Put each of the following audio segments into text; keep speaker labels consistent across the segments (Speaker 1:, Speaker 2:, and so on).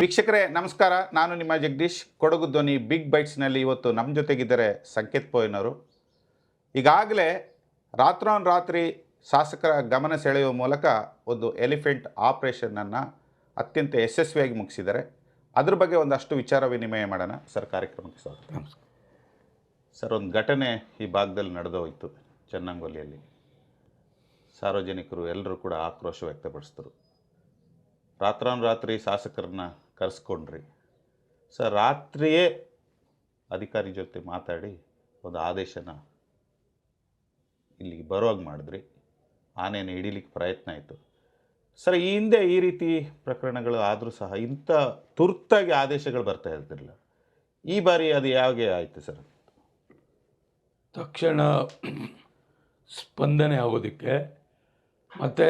Speaker 1: ವೀಕ್ಷಕರೇ ನಮಸ್ಕಾರ. ನಾನು ನಿಮ್ಮ ಜಗದೀಶ್. ಕೊಡಗು ಧ್ವನಿ ಬಿಗ್ ಬೈಟ್ಸ್ನಲ್ಲಿ ಇವತ್ತು ನಮ್ಮ ಜೊತೆಗಿದ್ದಾರೆ ಸಂಕೇತ್ ಪೋಯ್ನವರು. ಈಗಾಗಲೇ ರಾತ್ರೋನ್ರಾತ್ರಿ ಶಾಸಕರ ಗಮನ ಸೆಳೆಯುವ ಮೂಲಕ ಒಂದು ಎಲಿಫೆಂಟ್ ಆಪರೇಷನನ್ನು ಅತ್ಯಂತ ಯಶಸ್ವಿಯಾಗಿ ಮುಗಿಸಿದ್ದಾರೆ. ಅದ್ರ ಬಗ್ಗೆ ಒಂದಷ್ಟು ವಿಚಾರ ವಿನಿಮಯ ಮಾಡೋಣ. ಸರ್ ಕಾರ್ಯಕ್ರಮಕ್ಕೆ ಸ್ವಾಗತ. ಸರ್ ಒಂದು ಘಟನೆ ಈ ಭಾಗದಲ್ಲಿ ನಡೆದೋಯ್ತು ಚೆನ್ನಂಗೊಲಿಯಲ್ಲಿ ಸಾರ್ವಜನಿಕರು ಎಲ್ಲರೂ ಕೂಡ ಆಕ್ರೋಶ ವ್ಯಕ್ತಪಡಿಸಿದರು. ರಾತ್ರೋನ್ರಾತ್ರಿ ಶಾಸಕರನ್ನ ಕರೆಸ್ಕೊಂಡ್ರಿ. ಸರ್, ರಾತ್ರಿಯೇ ಅಧಿಕಾರಿ ಜೊತೆ ಮಾತಾಡಿ ಒಂದು ಆದೇಶನ ಇಲ್ಲಿಗೆ ಬರುವಾಗ ಮಾಡಿದ್ರಿ. ಆನೆಯನ್ನು ಹಿಡೀಲಿಕ್ಕೆ ಪ್ರಯತ್ನ ಆಯಿತು. ಸರ್, ಈ ಹಿಂದೆ ಈ ರೀತಿ ಪ್ರಕರಣಗಳು ಆದರೂ ಸಹ ಇಂಥ ತುರ್ತಾಗಿ ಆದೇಶಗಳು ಬರ್ತಾ ಇರ್ತಿರಲಿಲ್ಲ. ಈ ಬಾರಿ ಅದು ಯಾವಾಗೆ ಆಯಿತು ಸರ್?
Speaker 2: ತಕ್ಷಣ ಸ್ಪಂದನೆ ಆಗೋದಕ್ಕೆ ಮತ್ತು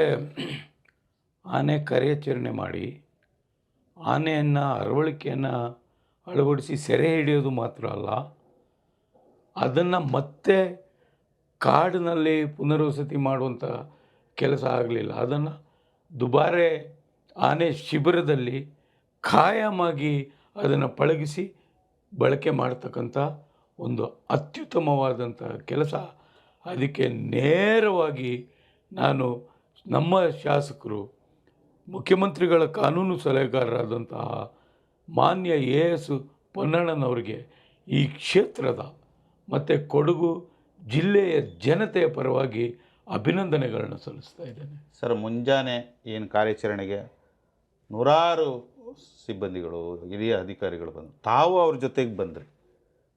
Speaker 2: ಆನೆ ಕಾರ್ಯಾಚರಣೆ ಮಾಡಿ ಆನೆಯನ್ನು, ಅರವಳಿಕೆಯನ್ನು ಅಳವಡಿಸಿ ಸೆರೆ ಹಿಡಿಯೋದು ಮಾತ್ರ ಅಲ್ಲ, ಅದನ್ನು ಮತ್ತೆ ಕಾಡಿನಲ್ಲಿ ಪುನರ್ವಸತಿ ಮಾಡುವಂಥ ಕೆಲಸ ಆಗಲಿಲ್ಲ. ಅದನ್ನು ದುಬಾರೆ ಆನೆ ಶಿಬಿರದಲ್ಲಿ ಖಾಯಮಾಗಿ ಅದನ್ನು ಪಳಗಿಸಿ ಬಳಕೆ ಮಾಡ್ತಕ್ಕಂಥ ಒಂದು ಅತ್ಯುತ್ತಮವಾದಂಥ ಕೆಲಸ. ಅದಕ್ಕೆ ನೇರವಾಗಿ ನಾನು ನಮ್ಮ ಶಾಸಕರು ಮುಖ್ಯಮಂತ್ರಿಗಳ ಕಾನೂನು ಸಲಹೆಗಾರರಾದಂತಹ ಮಾನ್ಯ ಎ ಎಸ್ ಪೊನ್ನಣ್ಣನವರಿಗೆ ಈ ಕ್ಷೇತ್ರದ ಮತ್ತು ಕೊಡಗು ಜಿಲ್ಲೆಯ ಜನತೆಯ ಪರವಾಗಿ ಅಭಿನಂದನೆಗಳನ್ನು ಸಲ್ಲಿಸ್ತಾ ಇದ್ದೇನೆ.
Speaker 1: ಸರ್, ಮುಂಜಾನೆ ಏನು ಕಾರ್ಯಾಚರಣೆಗೆ ನೂರಾರು ಸಿಬ್ಬಂದಿಗಳು, ಹಿರಿಯ ಅಧಿಕಾರಿಗಳು ಬಂದರು. ತಾವು ಅವ್ರ ಜೊತೆಗೆ ಬಂದ್ರಿ.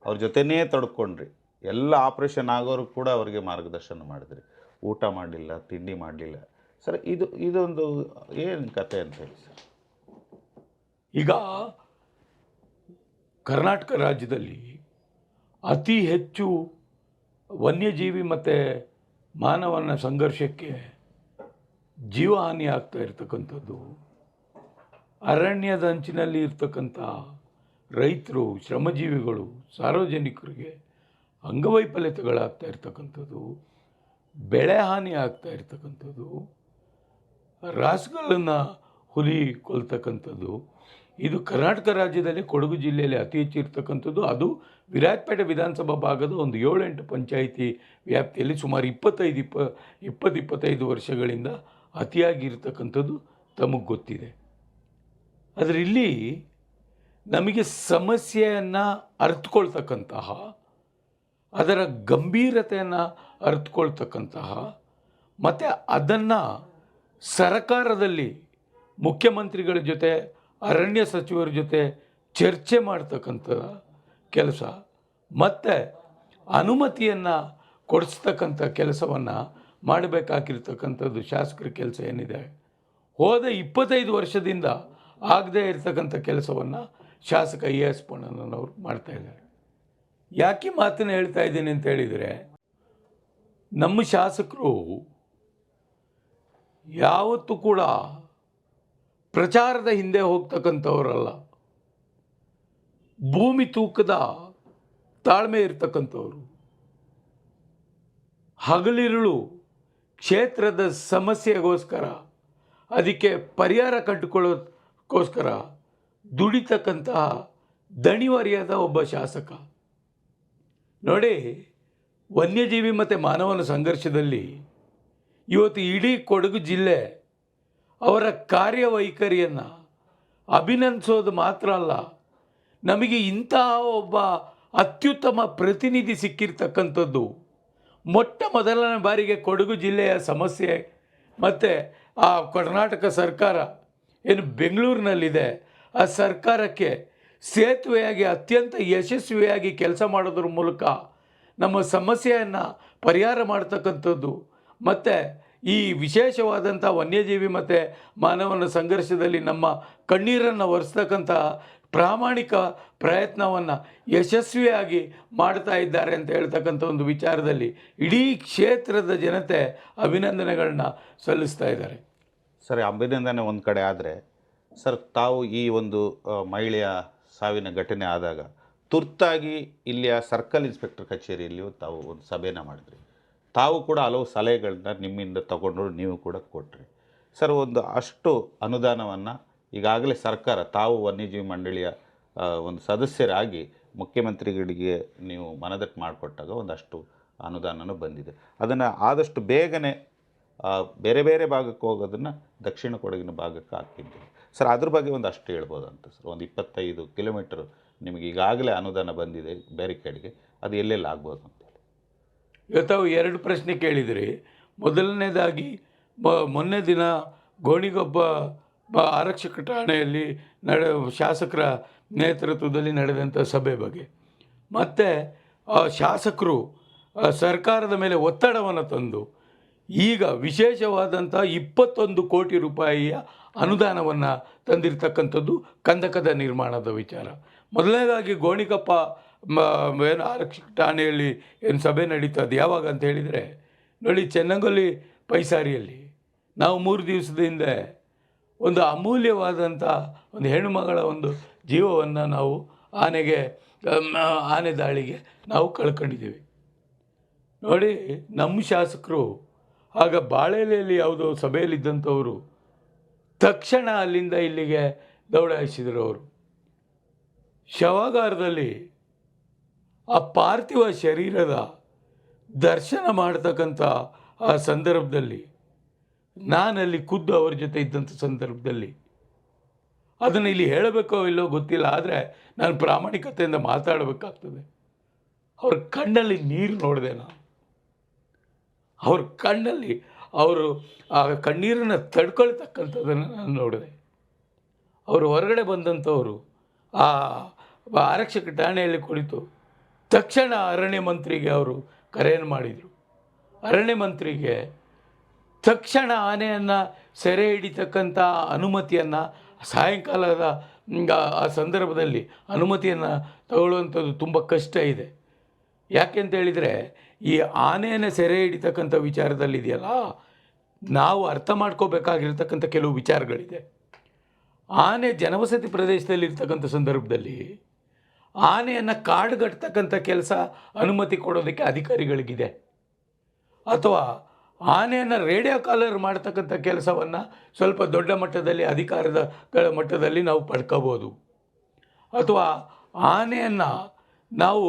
Speaker 1: ಅವ್ರ ಜೊತೆನೇ ತಡ್ಕೊಂಡ್ರಿ. ಎಲ್ಲ ಆಪ್ರೇಷನ್ ಆಗೋರು ಕೂಡ ಅವರಿಗೆ ಮಾರ್ಗದರ್ಶನ ಮಾಡಿದ್ರಿ. ಊಟ ಮಾಡಲಿಲ್ಲ, ತಿಂಡಿ ಮಾಡಲಿಲ್ಲ. ಸರ್, ಇದು, ಇದೊಂದು ಏನು ಕತೆ ಅಂತ ಹೇಳಿ ಸರ್?
Speaker 2: ಈಗ ಕರ್ನಾಟಕ ರಾಜ್ಯದಲ್ಲಿ ಅತಿ ಹೆಚ್ಚು ವನ್ಯಜೀವಿ ಮತ್ತು ಮಾನವನ ಸಂಘರ್ಷಕ್ಕೆ ಜೀವಹಾನಿ ಆಗ್ತಾ ಇರ್ತಕ್ಕಂಥದ್ದು, ಅರಣ್ಯದ ಅಂಚಿನಲ್ಲಿ ಇರ್ತಕ್ಕಂಥ ರೈತರು, ಶ್ರಮಜೀವಿಗಳು, ಸಾರ್ವಜನಿಕರಿಗೆ ಅಂಗವೈಫಲ್ಯತೆಗಳಾಗ್ತಾ ಇರ್ತಕ್ಕಂಥದ್ದು ಬೆಳೆ ಹಾನಿ ಆಗ್ತಾ ಇರ್ತಕ್ಕಂಥದ್ದು ರಾಸುಗಳನ್ನು ಹುಲಿ ಕೊಲ್ತಕ್ಕಂಥದ್ದು ಇದು ಕರ್ನಾಟಕ ರಾಜ್ಯದಲ್ಲಿ ಕೊಡಗು ಜಿಲ್ಲೆಯಲ್ಲಿ ಅತಿ ಹೆಚ್ಚು ಇರ್ತಕ್ಕಂಥದ್ದು, ಅದು ವಿರಾಜಪೇಟೆ ವಿಧಾನಸಭಾ ಭಾಗದ ಒಂದು ಏಳೆಂಟು ಪಂಚಾಯಿತಿ ವ್ಯಾಪ್ತಿಯಲ್ಲಿ ಸುಮಾರು ಇಪ್ಪತ್ತೈದು, ಇಪ್ಪ, ಇಪ್ಪತ್ತು, ಇಪ್ಪತ್ತೈದು ವರ್ಷಗಳಿಂದ ಅತಿಯಾಗಿ ಇರ್ತಕ್ಕಂಥದ್ದು ತಮಗೆ ಗೊತ್ತಿದೆ. ಆದರೆ ಇಲ್ಲಿ ನಮಗೆ ಸಮಸ್ಯೆಯನ್ನು ಅರ್ಥಕೊಳ್ತಕ್ಕಂತಹ ಅದರ ಗಂಭೀರತೆಯನ್ನು ಅರ್ಥಕೊಳ್ತಕ್ಕಂತಹ ಮತ್ತು ಅದನ್ನು ಸರಕಾರದಲ್ಲಿ ಮುಖ್ಯಮಂತ್ರಿಗಳ ಜೊತೆ, ಅರಣ್ಯ ಸಚಿವರ ಜೊತೆ ಚರ್ಚೆ ಮಾಡ್ತಕ್ಕಂಥ ಕೆಲಸ, ಮತ್ತು ಅನುಮತಿಯನ್ನು ಕೊಡಿಸ್ತಕ್ಕಂಥ ಕೆಲಸವನ್ನು ಮಾಡಬೇಕಾಗಿರ್ತಕ್ಕಂಥದ್ದು ಶಾಸಕರ ಕೆಲಸ ಏನಿದೆ, ಹೋದ ಇಪ್ಪತ್ತೈದು ವರ್ಷದಿಂದ ಆಗದೇ ಇರತಕ್ಕಂಥ ಕೆಲಸವನ್ನು ಶಾಸಕ ಎ ಎಸ್ ಪಣ್ಣನವರು ಮಾಡ್ತಾಯಿದ್ದಾರೆ ಯಾಕೆ ಮಾತನ್ನು ಹೇಳ್ತಾ ಇದ್ದೀನಿ ಅಂತ ಹೇಳಿದರೆ, ನಮ್ಮ ಶಾಸಕರು ಯಾವತ್ತೂ ಕೂಡ ಪ್ರಚಾರದ ಹಿಂದೆ ಹೋಗ್ತಕ್ಕಂಥವರಲ್ಲ. ಭೂಮಿ ತೂಕದ ತಾಳ್ಮೆ ಇರ್ತಕ್ಕಂಥವ್ರು. ಹಗಲಿರುಳು ಕ್ಷೇತ್ರದ ಸಮಸ್ಯೆಗೋಸ್ಕರ, ಅದಕ್ಕೆ ಪರಿಹಾರ ಕಂಡುಕೊಳ್ಳೋದಕ್ಕೋಸ್ಕರ ದುಡಿತಕ್ಕಂತಹ ದಣಿವರಿಯಾದ ಒಬ್ಬ ಶಾಸಕ. ನೋಡಿ, ವನ್ಯಜೀವಿ ಮತ್ತು ಮಾನವನ ಸಂಘರ್ಷದಲ್ಲಿ ಇವತ್ತು ಇಡೀ ಕೊಡಗು ಜಿಲ್ಲೆ ಅವರ ಕಾರ್ಯವೈಖರಿಯನ್ನು ಅಭಿನಂದಿಸೋದು ಮಾತ್ರ ಅಲ್ಲ, ನಮಗೆ ಇಂತಹ ಒಬ್ಬ ಅತ್ಯುತ್ತಮ ಪ್ರತಿನಿಧಿ ಸಿಕ್ಕಿರ್ತಕ್ಕಂಥದ್ದು ಮೊಟ್ಟ ಮೊದಲನೇ ಬಾರಿಗೆ ಕೊಡಗು ಜಿಲ್ಲೆಯ ಸಮಸ್ಯೆ ಮತ್ತು ಆ ಕರ್ನಾಟಕ ಸರ್ಕಾರ ಏನು ಬೆಂಗಳೂರಿನಲ್ಲಿದೆ, ಆ ಸರ್ಕಾರಕ್ಕೆ ಸೇತುವೆಯಾಗಿ ಅತ್ಯಂತ ಯಶಸ್ವಿಯಾಗಿ ಕೆಲಸ ಮಾಡೋದ್ರ ಮೂಲಕ ನಮ್ಮ ಸಮಸ್ಯೆಯನ್ನು ಪರಿಹಾರ ಮಾಡ್ತಕ್ಕಂಥದ್ದು ಮತ್ತು ಈ ವಿಶೇಷವಾದಂಥ ವನ್ಯಜೀವಿ ಮತ್ತು ಮಾನವನ ಸಂಘರ್ಷದಲ್ಲಿ ನಮ್ಮ ಕಣ್ಣೀರನ್ನು ಒರೆಸ್ತಕ್ಕಂಥ ಪ್ರಾಮಾಣಿಕ ಪ್ರಯತ್ನವನ್ನು ಯಶಸ್ವಿಯಾಗಿ ಮಾಡ್ತಾ ಇದ್ದಾರೆ ಅಂತ ಹೇಳ್ತಕ್ಕಂಥ ಒಂದು ವಿಚಾರದಲ್ಲಿ ಇಡೀ ಕ್ಷೇತ್ರದ ಜನತೆ ಅಭಿನಂದನೆಗಳನ್ನ ಸಲ್ಲಿಸ್ತಾ ಇದ್ದಾರೆ.
Speaker 1: ಸರ್ ಅಭಿನಂದನೆ ಒಂದು ಕಡೆ ಆದರೆ, ಸರ್, ತಾವು ಈ ಒಂದು ಮಹಿಳೆಯ ಸಾವಿನ ಘಟನೆ ಆದಾಗ ತುರ್ತಾಗಿ ಇಲ್ಲಿಯ ಸರ್ಕಲ್ ಇನ್ಸ್ಪೆಕ್ಟರ್ ಕಚೇರಿಯಲ್ಲಿಯೂ ತಾವು ಒಂದು ಸಭೆಯನ್ನು ಮಾಡಿದ್ರಿ. ತಾವು ಕೂಡ ಹಲವು ಸಲಹೆಗಳನ್ನ ನಿಮ್ಮಿಂದ ತಗೊಂಡು ನೀವು ಕೂಡ ಕೊಟ್ರಿ. ಸರ್, ಒಂದು ಅಷ್ಟು ಅನುದಾನವನ್ನು ಈಗಾಗಲೇ ಸರ್ಕಾರ, ತಾವು ವನ್ಯಜೀವಿ ಮಂಡಳಿಯ ಒಂದು ಸದಸ್ಯರಾಗಿ ಮುಖ್ಯಮಂತ್ರಿಗಳಿಗೆ ನೀವು ಮನದಟ್ಟು ಮಾಡಿಕೊಟ್ಟಾಗ ಒಂದಷ್ಟು ಅನುದಾನನೂ ಬಂದಿದೆ. ಅದನ್ನು ಆದಷ್ಟು ಬೇಗನೆ ಬೇರೆ ಬೇರೆ ಭಾಗಕ್ಕೆ ಹೋಗೋದನ್ನು ದಕ್ಷಿಣ ಕೊಡಗಿನ ಭಾಗಕ್ಕೆ ಹಾಕಿದ್ದೀವಿ. ಸರ್, ಅದ್ರ ಬಗ್ಗೆ ಒಂದು ಅಷ್ಟು ಹೇಳ್ಬೋದು ಅಂತ ಸರ್. ಒಂದು ಇಪ್ಪತ್ತೈದು ಕಿಲೋಮೀಟ್ರ್ ನಿಮಗೆ ಈಗಾಗಲೇ ಅನುದಾನ ಬಂದಿದೆ ಬ್ಯಾರಿಕೇಡ್ಗೆ. ಅದು ಎಲ್ಲೆಲ್ಲಿ ಆಗ್ಬೋದು ಅಂತ.
Speaker 2: ತಾವು ಎರಡು ಪ್ರಶ್ನೆ ಕೇಳಿದಿರಿ. ಮೊದಲನೇದಾಗಿ ಮೊನ್ನೆ ದಿನ ಗೋಣಿಗೊಬ್ಬ ಬ- ಆರಕ್ಷಕ ಠಾಣೆಯಲ್ಲಿ ನಡೆ, ಶಾಸಕರ ನೇತೃತ್ವದಲ್ಲಿ ನಡೆದಂಥ ಸಭೆ ಬಗ್ಗೆ. ಮತ್ತು ಶಾಸಕರು ಸರ್ಕಾರದ ಮೇಲೆ ಒತ್ತಡವನ್ನು ತಂದು, ಈಗ ವಿಶೇಷವಾದಂಥ ಇಪ್ಪತ್ತೊಂದು ಕೋಟಿ ರೂಪಾಯಿಯ ಅನುದಾನವನ್ನು ತಂದಿರತಕ್ಕಂಥದ್ದು ಕಂದಕದ ನಿರ್ಮಾಣದ ವಿಚಾರ. ಮೊದಲನೇದಾಗಿ ಗೋಣಿಕೊಪ್ಪ ಮ- ಏನು ಆರಕ್ಷಕ ಠಾಣೆಯಲ್ಲಿ ಏನು ಸಭೆ ನಡೀತದೆ? ಯಾವಾಗ ಅಂತ ಹೇಳಿದರೆ, ನೋಡಿ ಚೆನ್ನಂಗೊಲ್ಲಿ ಪೈಸಾರಿಯಲ್ಲಿ. ನಾವು ಮೂರು ದಿವಸದ ಹಿಂದೆ ಒಂದು ಅಮೂಲ್ಯವಾದಂಥ ಒಂದು ಹೆಣ್ಣುಮಗಳ ಒಂದು ಜೀವವನ್ನು ನಾವು ಆನೆಗೆ ಆನೆ ದಾಳಿಗೆ ನಾವು ಕಳ್ಕೊಂಡಿದ್ದೀವಿ. ನೋಡಿ, ನಮ್ಮ ಶಾಸಕರು, ಆಗ ಬಾಳೆಲೆಯಲ್ಲಿ ಯಾವುದೋ ಸಭೆಯಲ್ಲಿದ್ದಂಥವರು, ತಕ್ಷಣ ಅಲ್ಲಿಂದ ಇಲ್ಲಿಗೆ ದೌಡಾಯಿಸಿದರು ಅವರು. ಶವಾಗಾರದಲ್ಲಿ ಆ ಪಾರ್ಥಿವ ಶರೀರದ ದರ್ಶನ ಮಾಡ್ತಕ್ಕಂಥ ಆ ಸಂದರ್ಭದಲ್ಲಿ, ನಾನಲ್ಲಿ ಖುದ್ದು ಅವ್ರ ಜೊತೆ ಇದ್ದಂಥ ಸಂದರ್ಭದಲ್ಲಿ, ಅದನ್ನು ಇಲ್ಲಿ ಹೇಳಬೇಕೋ ಇಲ್ಲೋ ಗೊತ್ತಿಲ್ಲ, ಆದರೆ ನಾನು ಪ್ರಾಮಾಣಿಕತೆಯಿಂದ ಮಾತಾಡಬೇಕಾಗ್ತದೆ. ಅವ್ರ ಕಣ್ಣಲ್ಲಿ ನೀರು ನೋಡಿದೆ ನಾನು. ಅವ್ರ ಕಣ್ಣಲ್ಲಿ ಅವರು ಆ ಕಣ್ಣೀರನ್ನು ತಡ್ಕೊಳ್ತಕ್ಕಂಥದ್ದನ್ನು ನಾನು ನೋಡಿದೆ. ಅವರು ಹೊರಗಡೆ ಬಂದಂಥವರು ಆ ಆರಕ್ಷಕ ಠಾಣೆಯಲ್ಲಿ ಕುಳಿತು ತಕ್ಷಣ ಅರಣ್ಯ ಮಂತ್ರಿಗೆ ಅವರು ಕರೆಯನ್ನು ಮಾಡಿದರು. ಅರಣ್ಯ ಮಂತ್ರಿಗೆ ತಕ್ಷಣ ಆನೆಯನ್ನು ಸೆರೆ ಹಿಡಿತಕ್ಕಂಥ ಅನುಮತಿಯನ್ನು ಸಾಯಂಕಾಲದ ಆ- ಸಂದರ್ಭದಲ್ಲಿ ಅನುಮತಿಯನ್ನು ತಗೊಳ್ಳುವಂಥದ್ದು ತುಂಬ ಕಷ್ಟ ಇದೆ. ಯಾಕೆ ಅಂತ ಹೇಳಿದರೆ, ಈ ಆನೆಯನ್ನು ಸೆರೆ ಹಿಡಿತಕ್ಕಂಥ ವಿಚಾರದಲ್ಲಿ ಇದೆಯಲ್ಲ ನಾವು ಅರ್ಥ ಮಾಡ್ಕೋಬೇಕಾಗಿರ್ತಕ್ಕಂಥ ಕೆಲವು ವಿಚಾರಗಳಿದೆ. ಆನೆ ಜನವಸತಿ ಪ್ರದೇಶದಲ್ಲಿ ಇರ್ತಕ್ಕಂಥ ಸಂದರ್ಭದಲ್ಲಿ ಆನೆಯನ್ನು ಕಾಡುಗಟ್ತಕ್ಕಂಥ ಕೆಲಸ ಅನುಮತಿ ಕೊಡೋದಕ್ಕೆ ಅಧಿಕಾರಿಗಳಿಗಿದೆ. ಅಥವಾ ಆನೆಯನ್ನು ರೇಡಿಯೋ ಕಾಲರ್ ಮಾಡ್ತಕ್ಕಂಥ ಕೆಲಸವನ್ನು ಸ್ವಲ್ಪ ದೊಡ್ಡ ಮಟ್ಟದಲ್ಲಿ ಅಧಿಕಾರದಗಳ ಮಟ್ಟದಲ್ಲಿ ನಾವು ಪಡ್ಕೋಬೋದು. ಅಥವಾ ಆನೆಯನ್ನು ನಾವು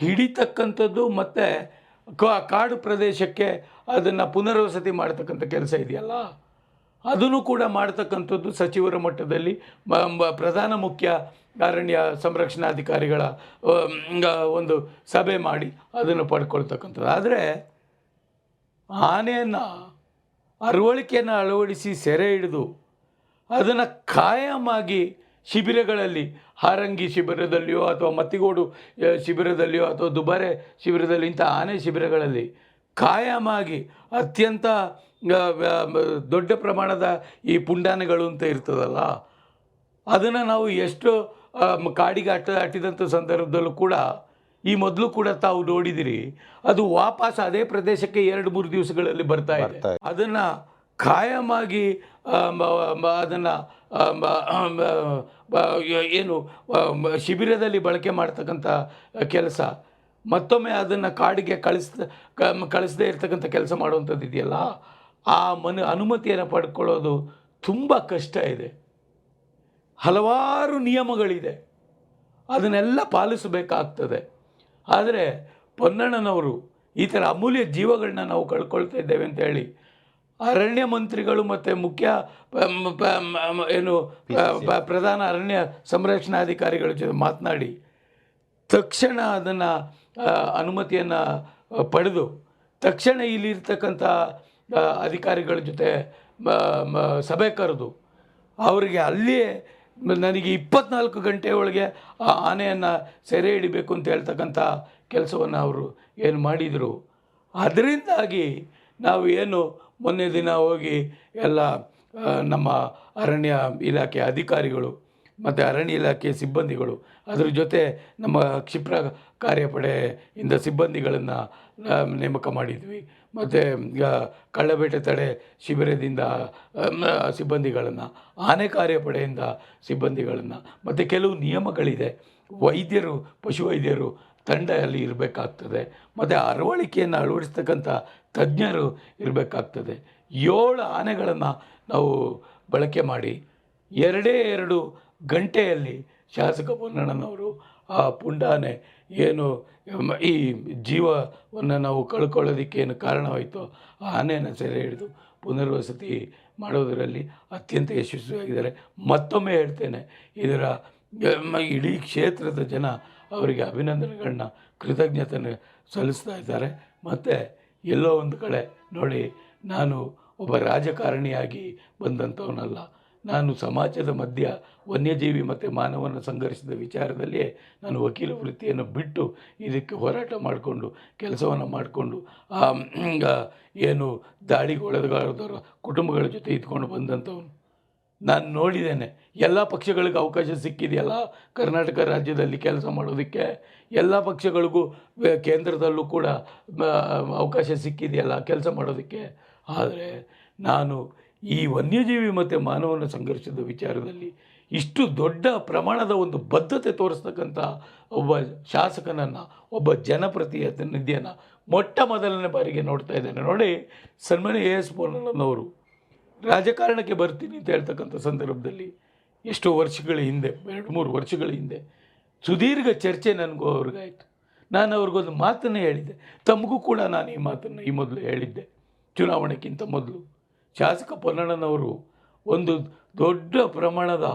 Speaker 2: ಹಿಡಿತಕ್ಕಂಥದ್ದು ಮತ್ತು ಕಾಡು ಪ್ರದೇಶಕ್ಕೆ ಅದನ್ನು ಪುನರ್ವಸತಿ ಮಾಡ್ತಕ್ಕಂಥ ಕೆಲಸ ಇದೆಯಲ್ಲ? ಅದನ್ನು ಕೂಡ ಮಾಡ್ತಕ್ಕಂಥದ್ದು ಸಚಿವರ ಮಟ್ಟದಲ್ಲಿ ಪ್ರಧಾನ ಮುಖ್ಯ ಅರಣ್ಯ ಸಂರಕ್ಷಣಾಧಿಕಾರಿಗಳ ಒಂದು ಸಭೆ ಮಾಡಿ ಅದನ್ನು ಪಡ್ಕೊಳ್ತಕ್ಕಂಥದ್ದು. ಆದರೆ ಆನೆಯನ್ನು, ಅರವಳಿಕೆಯನ್ನು ಅಳವಡಿಸಿ ಸೆರೆ ಹಿಡಿದು ಅದನ್ನು ಕಾಯಮಾಗಿ ಶಿಬಿರಗಳಲ್ಲಿ, ಹಾರಂಗಿ ಶಿಬಿರದಲ್ಲಿಯೋ ಅಥವಾ ಮತ್ತಿಗೋಡು ಶಿಬಿರದಲ್ಲಿಯೋ ಅಥವಾ ದುಬಾರೆ ಶಿಬಿರದಲ್ಲಿ, ಇಂಥ ಆನೆ ಶಿಬಿರಗಳಲ್ಲಿ ಕಾಯಮಾಗಿ ಅತ್ಯಂತ ದೊಡ್ಡ ಪ್ರಮಾಣದ ಈ ಪುಂಡಾನೆಗಳು ಅಂತ ಇರ್ತದಲ್ಲ, ಅದನ್ನು ನಾವು ಎಷ್ಟು ಕಾಡಿಗೆ ಅಟ್ಟ ಅಟ್ಟಿದಂಥ ಸಂದರ್ಭದಲ್ಲೂ ಕೂಡ ಈ ಮೊದಲು ಕೂಡ ತಾವು ನೋಡಿದಿರಿ ಅದು ವಾಪಸ್ ಅದೇ ಪ್ರದೇಶಕ್ಕೆ ಎರಡು ಮೂರು ದಿವಸಗಳಲ್ಲಿ ಬರ್ತಾ ಇದೆ. ಅದನ್ನು ಮ- ಅದನ್ನು ಏನು ಶಿಬಿರದಲ್ಲಿ ಬಳಕೆ ಮಾಡ್ತಕ್ಕಂಥ ಕೆಲಸ ಮತ್ತೊಮ್ಮೆ ಅದನ್ನು ಕಾಡಿಗೆ ಕಳಿಸ್ ಕಳಿಸದೇ ಇರ್ತಕ್ಕಂಥ ಕೆಲಸ ಮಾಡುವಂಥದ್ದು ಇದೆಯಲ್ಲ ಆ ಮನ ಅನುಮತಿಯನ್ನು ಪಡ್ಕೊಳ್ಳೋದು ತುಂಬ ಕಷ್ಟ ಇದೆ ಹಲವಾರು ನಿಯಮಗಳಿದೆ. ಅದನ್ನೆಲ್ಲ ಪಾಲಿಸಬೇಕಾಗ್ತದೆ. ಆದರೆ ಪೊನ್ನಣ್ಣನವರು ಈ ಥರ ಅಮೂಲ್ಯ ಜೀವಗಳನ್ನ ನಾವು ಕಳ್ಕೊಳ್ತಾ ಇದ್ದೇವೆ ಅಂತ ಹೇಳಿ ಅರಣ್ಯ ಮಂತ್ರಿಗಳು ಮತ್ತು ಮುಖ್ಯ ಏನು ಪ್ರಧಾನ ಅರಣ್ಯ ಸಂರಕ್ಷಣಾಧಿಕಾರಿಗಳ ಜೊತೆ ಮಾತನಾಡಿ ತಕ್ಷಣ ಅದನ್ನು ಅನುಮತಿಯನ್ನು ಪಡೆದು ತಕ್ಷಣ ಇಲ್ಲಿರ್ತಕ್ಕಂಥ ಅಧಿಕಾರಿಗಳ ಜೊತೆ ಸಭೆ ಕರೆದು ಅವರಿಗೆ ಅಲ್ಲಿಯೇ ನನಗೆ ಇಪ್ಪತ್ನಾಲ್ಕು ಗಂಟೆ ಒಳಗೆ ಆ ಆನೆಯನ್ನು ಸೆರೆ ಹಿಡಿಬೇಕು ಅಂತ ಹೇಳ್ತಕ್ಕಂಥ ಕೆಲಸವನ್ನು ಅವರು ಏನು ಮಾಡಿದರು. ಅದರಿಂದಾಗಿ ನಾವು ಏನು ಮೊನ್ನೆ ದಿನ ಹೋಗಿ ಎಲ್ಲ ನಮ್ಮ ಅರಣ್ಯ ಇಲಾಖೆ ಅಧಿಕಾರಿಗಳು ಮತ್ತು ಅರಣ್ಯ ಇಲಾಖೆ ಸಿಬ್ಬಂದಿಗಳು, ಅದರ ಜೊತೆ ನಮ್ಮ ಕ್ಷಿಪ್ರ ಕಾರ್ಯಪಡೆಯಿಂದ ಸಿಬ್ಬಂದಿಗಳನ್ನು ನೇಮಕ ಮಾಡಿದ್ವಿ. ಮತ್ತು ಕಳ್ಳಬೇಟೆ ತಡೆ ಶಿಬಿರದಿಂದ ಸಿಬ್ಬಂದಿಗಳನ್ನು, ಆನೆ ಕಾರ್ಯಪಡೆಯಿಂದ ಸಿಬ್ಬಂದಿಗಳನ್ನು, ಮತ್ತು ಕೆಲವು ನಿಯಮಗಳಿದೆ. ವೈದ್ಯರು ಪಶುವೈದ್ಯರು ತಂಡ ಅಲ್ಲಿ ಇರಬೇಕಾಗ್ತದೆ. ಮತ್ತು ಅರವಳಿಕೆಯನ್ನು ಅಳವಡಿಸ್ತಕ್ಕಂಥ ತಜ್ಞರು ಇರಬೇಕಾಗ್ತದೆ. ಏಳು ಆನೆಗಳನ್ನು ನಾವು ಬಳಕೆ ಮಾಡಿ, ಎರಡೇ ಎರಡು ಗಂಟೆಯಲ್ಲಿ ಶಾಸಕ ಪೊನ್ನಣ್ಣನವರು ಆ ಪುಂಡಾನೆ ಏನು ಈ ಜೀವವನ್ನು ನಾವು ಕಳ್ಕೊಳ್ಳೋದಕ್ಕೆ ಏನು ಕಾರಣವಾಯಿತು ಆ ಆನೆಯನ್ನು ಸೆರೆ ಹಿಡಿದು ಪುನರ್ವಸತಿ ಮಾಡೋದರಲ್ಲಿ ಅತ್ಯಂತ ಯಶಸ್ವಿಯಾಗಿದ್ದಾರೆ. ಮತ್ತೊಮ್ಮೆ ಹೇಳ್ತೇನೆ, ಇದರ ಇಡೀ ಕ್ಷೇತ್ರದ ಜನ ಅವರಿಗೆ ಅಭಿನಂದನೆಗಳನ್ನ, ಕೃತಜ್ಞತೆಯನ್ನು ಸಲ್ಲಿಸ್ತಾ ಇದ್ದಾರೆ. ಮತ್ತು ಎಲ್ಲೋ ಒಂದು ಕಡೆ ನೋಡಿ, ನಾನು ಒಬ್ಬ ರಾಜಕಾರಣಿಯಾಗಿ ಬಂದಂಥವನಲ್ಲ. ನಾನು ಸಮಾಜದ ಮಧ್ಯ ವನ್ಯಜೀವಿ ಮತ್ತು ಮಾನವನ ಸಂಘರ್ಷದ ವಿಚಾರದಲ್ಲಿಯೇ ನಾನು ವಕೀಲ ವೃತ್ತಿಯನ್ನು ಬಿಟ್ಟು ಇದಕ್ಕೆ ಹೋರಾಟ ಮಾಡಿಕೊಂಡು, ಕೆಲಸವನ್ನು ಮಾಡಿಕೊಂಡು ಏನು ದಾಳಿಗೊಳಗಾದವರ ಕುಟುಂಬಗಳ ಜೊತೆ ಇದ್ಕೊಂಡು ಬಂದಂಥವನು. ನಾನು ನೋಡಿದ್ದೇನೆ, ಎಲ್ಲ ಪಕ್ಷಗಳಿಗೆ ಅವಕಾಶ ಸಿಕ್ಕಿದೆಯಲ್ಲ ಕರ್ನಾಟಕ ರಾಜ್ಯದಲ್ಲಿ ಕೆಲಸ ಮಾಡೋದಕ್ಕೆ ಎಲ್ಲ ಪಕ್ಷಗಳಿಗೂ ಕೇಂದ್ರದಲ್ಲೂ ಕೂಡ ಅವಕಾಶ ಸಿಕ್ಕಿದೆಯಲ್ಲ ಕೆಲಸ ಮಾಡೋದಕ್ಕೆ. ಆದರೆ ನಾನು ಈ ವನ್ಯಜೀವಿ ಮತ್ತು ಮಾನವನ ಸಂಘರ್ಷದ ವಿಚಾರದಲ್ಲಿ ಇಷ್ಟು ದೊಡ್ಡ ಪ್ರಮಾಣದ ಒಂದು ಬದ್ಧತೆ ತೋರಿಸ್ತಕ್ಕಂಥ ಒಬ್ಬ ಶಾಸಕನನ್ನು ಒಬ್ಬ ಜನಪ್ರತಿನಿಧಿಯನ್ನು ಮೊಟ್ಟ ಮೊದಲನೇ ಬಾರಿಗೆ ನೋಡ್ತಾ ಇದ್ದೇನೆ. ನೋಡಿ ಸನ್ಮಾನ್ಯ ಎ ಎಸ್ ಪೂರ್ಣನವರು ರಾಜಕಾರಣಕ್ಕೆ ಬರ್ತೀನಿ ಅಂತ ಹೇಳ್ತಕ್ಕಂಥ ಸಂದರ್ಭದಲ್ಲಿ ಎಷ್ಟೋ ವರ್ಷಗಳ ಹಿಂದೆ ಎರಡು ಮೂರು ವರ್ಷಗಳ ಹಿಂದೆ ಸುದೀರ್ಘ ಚರ್ಚೆ ನನಗೂ ಅವ್ರಿಗಾಯಿತು. ನಾನು ಅವ್ರಿಗೊಂದು ಮಾತನ್ನು ಹೇಳಿದ್ದೆ. ತಮಗೂ ಕೂಡ ನಾನು ಈ ಮಾತನ್ನು ಈ ಮೊದಲು ಹೇಳಿದ್ದೆ. ಚುನಾವಣೆಗಿಂತ ಮೊದಲು. ಶಾಸಕ ಪೊನ್ನಣ್ಣನವರು ಒಂದು ದೊಡ್ಡ ಪ್ರಮಾಣದ